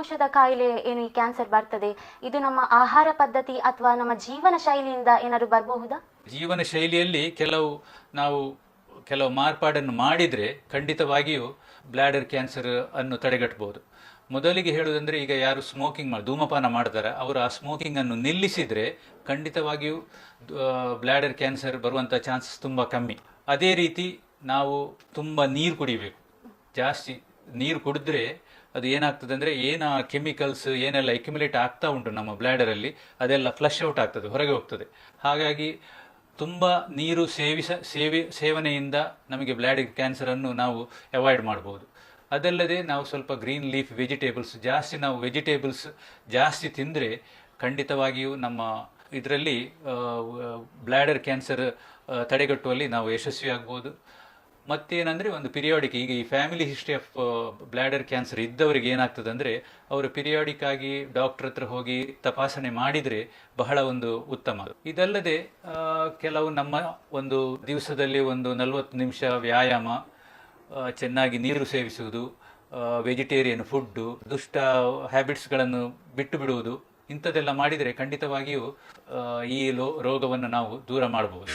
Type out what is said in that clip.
ಶ್ವಾಸಕೋಶದ ಕಾಯಿಲೆ ಏನು ಈ ಕ್ಯಾನ್ಸರ್ ಬರ್ತದೆ? ಇದು ನಮ್ಮ ಆಹಾರ ಪದ್ಧತಿ ಅಥವಾ ನಮ್ಮ ಜೀವನ ಶೈಲಿಯಿಂದ ಏನಾದ್ರು ಬರಬಹುದಾ? ಜೀವನ ಶೈಲಿಯಲ್ಲಿ ಕೆಲವು ನಾವು ಕೆಲವು ಮಾರ್ಪಾಡನ್ನು ಮಾಡಿದರೆ ಖಂಡಿತವಾಗಿಯೂ ಬ್ಲ್ಯಾಡರ್ ಕ್ಯಾನ್ಸರ್ ಅನ್ನು ತಡೆಗಟ್ಟಬಹುದು. ಮೊದಲಿಗೆ ಹೇಳುವುದಂದ್ರೆ ಈಗ ಯಾರು ಸ್ಮೋಕಿಂಗ್ ಮಾಡಿ, ಧೂಮಪಾನ ಮಾಡ್ತಾರೆ, ಅವರು ಆ ಸ್ಮೋಕಿಂಗ್ ಅನ್ನು ನಿಲ್ಲಿಸಿದ್ರೆ ಖಂಡಿತವಾಗಿಯೂ ಬ್ಲ್ಯಾಡರ್ ಕ್ಯಾನ್ಸರ್ ಬರುವಂಥ ಚಾನ್ಸಸ್ ತುಂಬ ಕಮ್ಮಿ. ಅದೇ ರೀತಿ ನಾವು ತುಂಬ ನೀರು ಕುಡಿಬೇಕು. ಜಾಸ್ತಿ ನೀರು ಕುಡಿದ್ರೆ ಅದು ಏನಾಗ್ತದೆ ಅಂದರೆ ಏನ ಕೆಮಿಕಲ್ಸ್ ಏನೆಲ್ಲ ಎಕ್ಯುಮುಲೇಟ್ ಆಗ್ತಾ ಉಂಟು ನಮ್ಮ ಬ್ಲ್ಯಾಡರಲ್ಲಿ ಅದೆಲ್ಲ ಫ್ಲಶ್ ಔಟ್ ಆಗ್ತದೆ, ಹೊರಗೆ ಹೋಗ್ತದೆ. ಹಾಗಾಗಿ ತುಂಬ ನೀರು ಸೇವಿಸ, ಸೇವಿ, ಸೇವನೆಯಿಂದ ನಮಗೆ ಬ್ಲ್ಯಾಡಿಕ್ ಕ್ಯಾನ್ಸರನ್ನು ನಾವು ಅವಾಯ್ಡ್ ಮಾಡ್ಬೋದು. ಅದಲ್ಲದೆ ನಾವು ಸ್ವಲ್ಪ ಗ್ರೀನ್ ಲೀಫ್ ವೆಜಿಟೇಬಲ್ಸ್ ಜಾಸ್ತಿ ನಾವು ವೆಜಿಟೇಬಲ್ಸ್ ಜಾಸ್ತಿ ತಿಂದರೆ ಖಂಡಿತವಾಗಿಯೂ ನಮ್ಮ ಇದರಲ್ಲಿ ಬ್ಲ್ಯಾಡರ್ ಕ್ಯಾನ್ಸರ್ ತಡೆಗಟ್ಟುವಲ್ಲಿ ನಾವು ಯಶಸ್ವಿ ಆಗ್ಬೋದು ಮತ್ತೇನಂದ್ರೆ ಒಂದು ಪಿರಿಯಾಡಿಕ್ ಈಗ ಈ family history of bladder cancer ಇದ್ದವರಿಗೆ ಏನಾಗ್ತದೆ ಅಂದರೆ ಅವರು ಪಿರಿಯಾಡಿಕ್ ಆಗಿ ಡಾಕ್ಟರ್ ಹತ್ರ ಹೋಗಿ ತಪಾಸಣೆ ಮಾಡಿದ್ರೆ ಬಹಳ ಒಂದು ಉತ್ತಮ. ಇದಲ್ಲದೆ ಕೆಲವು ನಮ್ಮ ಒಂದು ದಿವಸದಲ್ಲಿ ಒಂದು ನಲವತ್ತು ನಿಮಿಷ ವ್ಯಾಯಾಮ ಚೆನ್ನಾಗಿ ನೀರು ಸೇವಿಸುವುದು ವೆಜಿಟೇರಿಯನ್ ಫುಡ್ಡು ದುಷ್ಟ ಹ್ಯಾಬಿಟ್ಸ್ಗಳನ್ನು ಬಿಟ್ಟು ಬಿಡುವುದು, ಇಂಥದ್ದೆಲ್ಲ ಮಾಡಿದರೆ ಖಂಡಿತವಾಗಿಯೂ ಈ ಲೋ, ರೋಗವನ್ನು ನಾವು ದೂರ ಮಾಡಬಹುದು